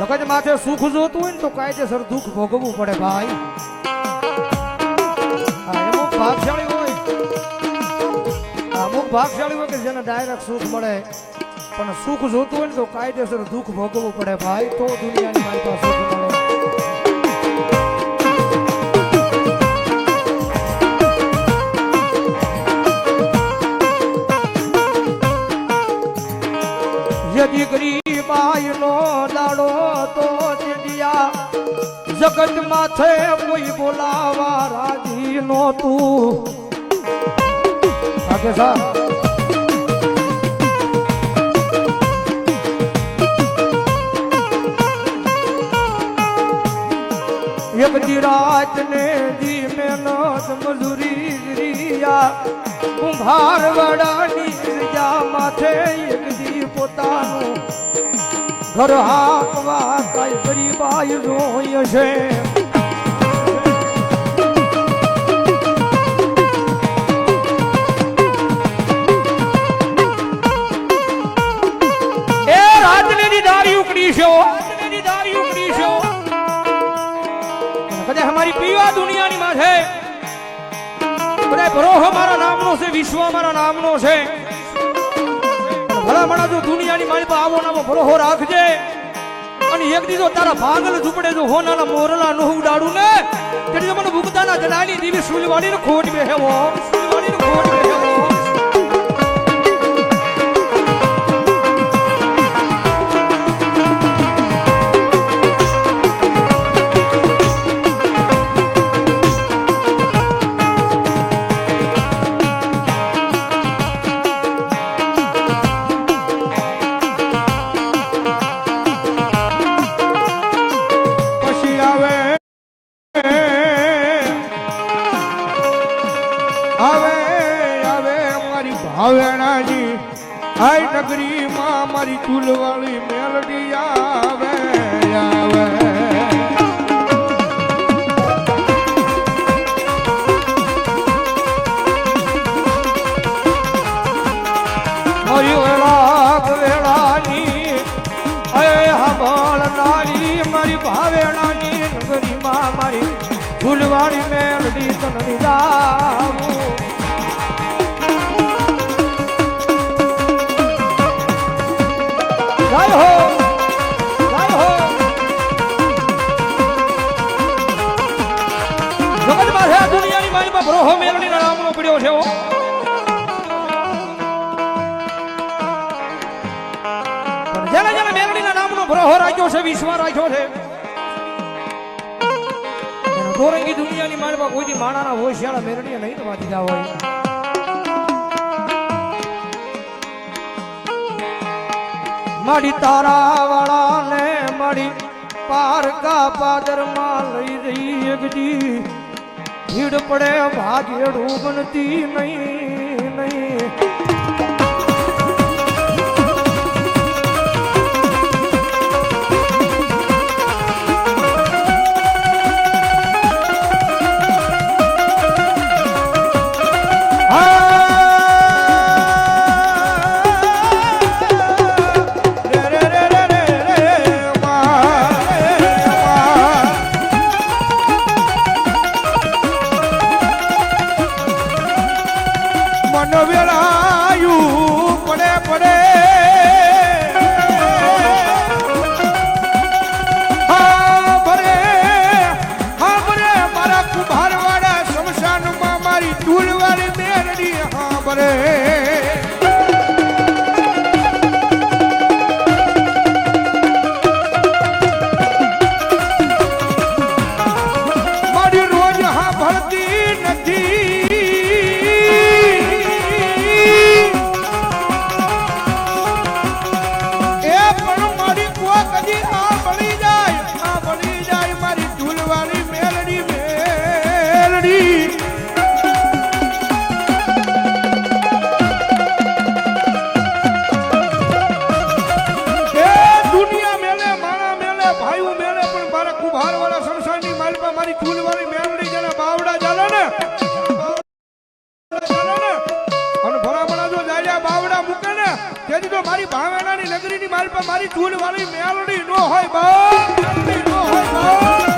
જગત માથે સુખ જોતું હોય ને તો કાયદેસર દુઃખ ભોગવવું પડે ભાઈ. અમુક ભાગશાળી હોય. અમુક ભાગશાળી હોય કે જેને ડાયરેક્ટ સુખ મળે. પણ સુખ જોતું હોય ને તો કાયદેસર દુઃખ ભોગવવું પડે ભાઈ. તો દુનિયાની મારી સુખ મળે. જગત માથે કોઈ બોલાવા રાજી નહોતું આગે સા. એક દી રાત ને દી મહેનત મજૂરી રિયા. કુંભાર વડાની ગિરજા માથે એક દી પોતાનું ઘર હાકવા કઈ ગરીબાઈ રોય છે. એ રાજની દારી ઉકળી છે દારી ઉકડી છો કદાચ અમારી પીવા દુનિયાની માં છે બધા ભરોહો મારા નામનો છે, વિશ્વ મારા નામનો છે. પણ ભલા મણા જો દુનિયાની મારી પાસે આવો નામો ભરોહો રાખજે. અને એક દીધો તારા ભાગલ ઝૂપડે જો હોનાના મોરલા નો ઉડાડું ને તેથી મને ભૂગતાના જનાની દીવી સુલવાડી ખોટ બેહેવો સુલવાડી ને ખોટ બેહેવો ભાવેણાજી આઈ નગરીમાં મારી ચૂલવાળી મેલડી આવે આવે. ભાવેણાની નગરીમાં મારી ફૂલવાળી મેલડી તનની જાવું જેને જેને મેલડીના નામનો બ્રોહો રાખ્યો છે વિશ્વ રાખ્યો છે દોરંગી દુનિયાની મારીમાં કોઈથી માણાના હોશિયાળા મેરડીએ નહીં નવા દીધા હોય મારી તારા વાળા ને મારી પારકા પાદરમાં લઈ રહી એકજી ભીડ પડે, ભાગેડું બનતી નહીં. Cuando vio la નગરીની મારી ચૂલ વાળી મેલડી નો હોય બા નો હોય બા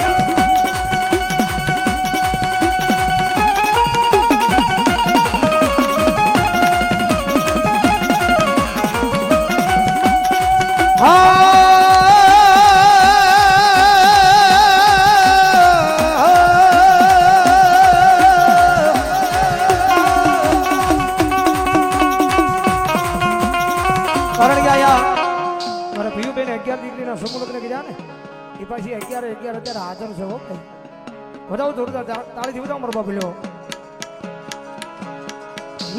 કારણ પાછી અગિયાર અગિયાર અત્યારે હાજર છે ઓકે વધાવો જોરદાર તાળીથી વધાવો મારો બાપલ્યો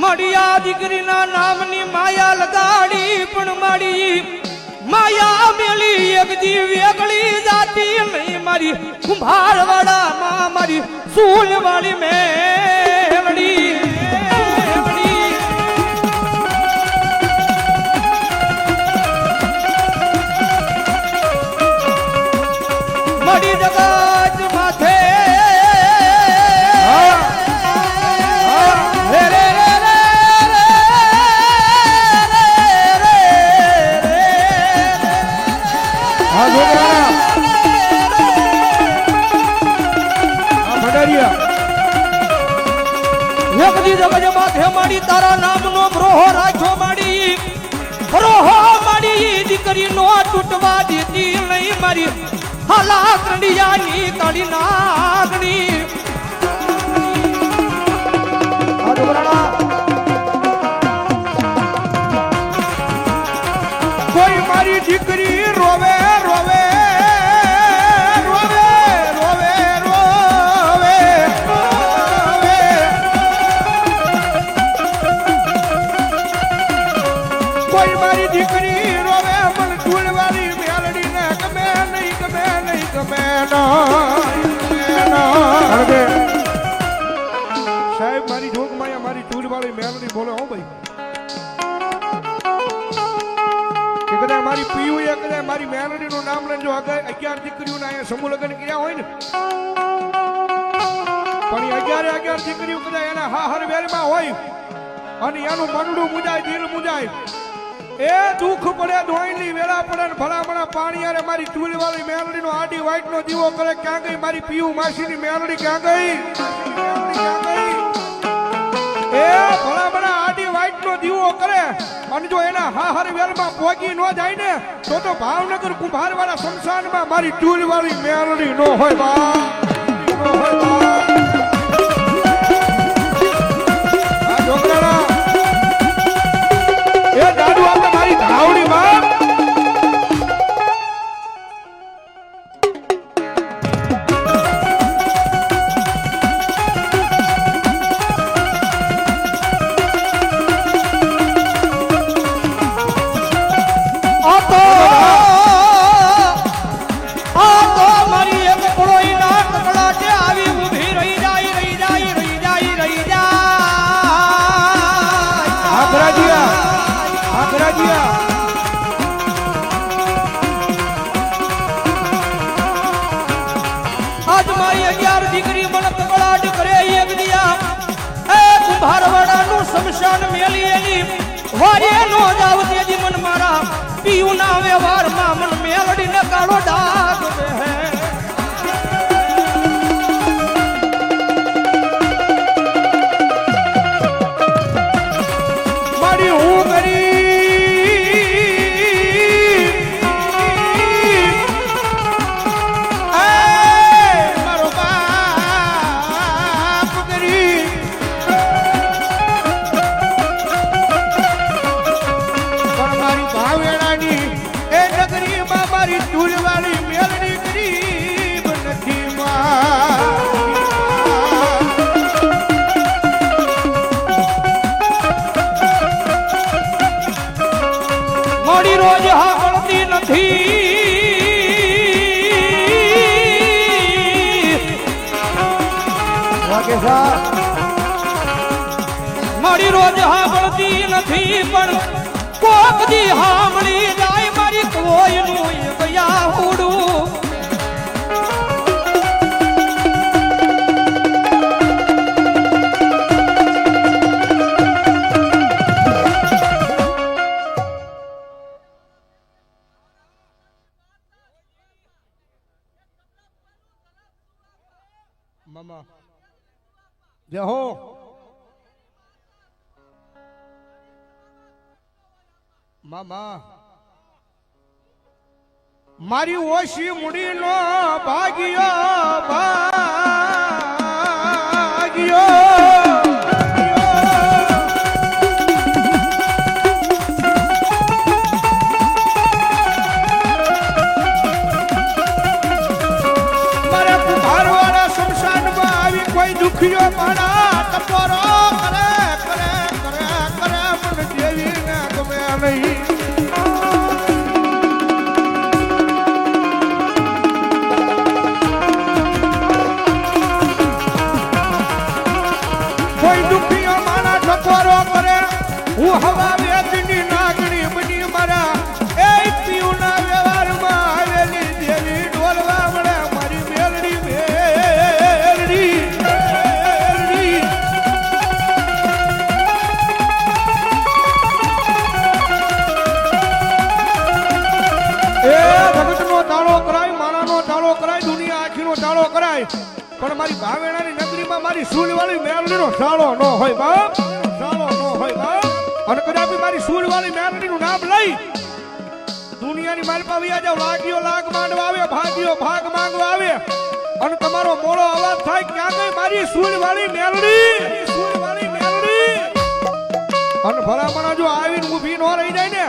મળ્યા દીકરીના નામની માયા લગાડી, પણ મળી માયા મેલી એક વેગળી જાતી નહીં. મારી કુંભારવાડા માં મારી સૂલ વાળી મારી હાલા કંડિયાની કાળી નાગણી કોઈ મારી દીકરી રોવે રોવે. કોઈ મારી દીકરી રોવે સાહેબ મારી જોગમાયા મારી ચૂલવાળી મેલડી બોલે હો ભાઈ. કે કદાચ મારી પીયુ એ કદાચ મારી મેલડીનું નામ લઈને જો આગળ. અગિયાર દીકરીઓના અહીંયા સમૂહ લગ્ન કર્યા હોય ને. પણ અગિયારે અગિયાર દીકરીઓ કદાચ એના હાહર વેરમાં હોય. અને એનું મનડું મુજાય દિલ મુજાય. એ દુઃખ પડે ધોઈની વેળા પડે ને ભલામણા પાણી અરે મારી ચૂલી વાળી મેલડીનો આડી વાઈટ નો દીવો કરે ક્યાં ગઈ મારી પીયું માસી ની મેલડી ક્યાં ગઈ એ ભલામણા આડી વાઈટ નો દીવો કરે, અને જો એના હાહર વેલમાં પોગી ન જાય ને, તો તો ભાવનગર કુંભાર વાળા શમશાનમાં મારી ચૂલ વાળી મેલડી નો હોય બા નો હોય બા. શમશાન મેલી એની વારે નો જાવ તેજી મન મારા પીયુના વ્યવહારમાં મન મેલડીને કાળો ડાઘ મારી રોજ હાંભળતી નથી પણ કોક દી હાંભળી જાય મારી કોઈનું ભયા ઉડું Mama. જય હો મામા મારી ઓછી મૂડીનો ભાગ્યો ભાગ્યો. નાગણી બની મારા. એ આવેલી દેવી ડોલવા મારી મેલડી મેલડી મેલડી. કરાય મારાનો તાળો કરાય, દુનિયા આખીનો તાળો કરાય. પણ મારી ભાવેણાની નગરીમાં મારી સૂલવાળી મેલડીનો સાળો ન હોય બાપ. સાળો ન હોય બાપ. અને કદાચ મારી સૂલવાળી મેલડીનું નામ લઈ દુનિયાની મારી પાસે આજે જાવ લાગ માંડવા આવે ભાગ્યો ભાગ માંગવા આવે અને તમારો મોળો અવાજ થાય ક્યાં ગઈ મારી સૂલવાળી મેલડી સૂલવાળી મેલડી અને ભલામણા જો આવીને ઊભી ન રહી જાય ને,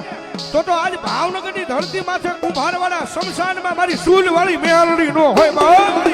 તો તો આજ ભાવનગરની ધરતી માથે કુભારવાળા શમશાનમાં મારી સૂલવાળી મેલડી નો હોય બા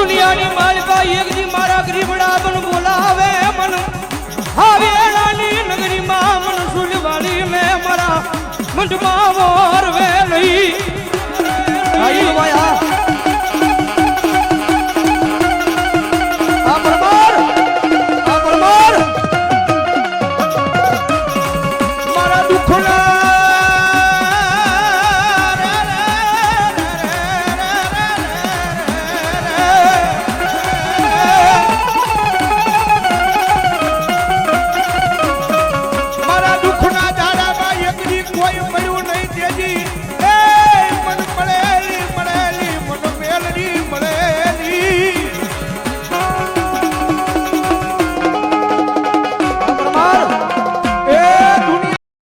દુનિયાની માલિકા એક દી મારા ગરીબડા બન બોલાવે મન. હાવેલાની નગરીમાં મન સુલવાળી મે મારા મંડમાં વરવે લઈ આઈ વાયા.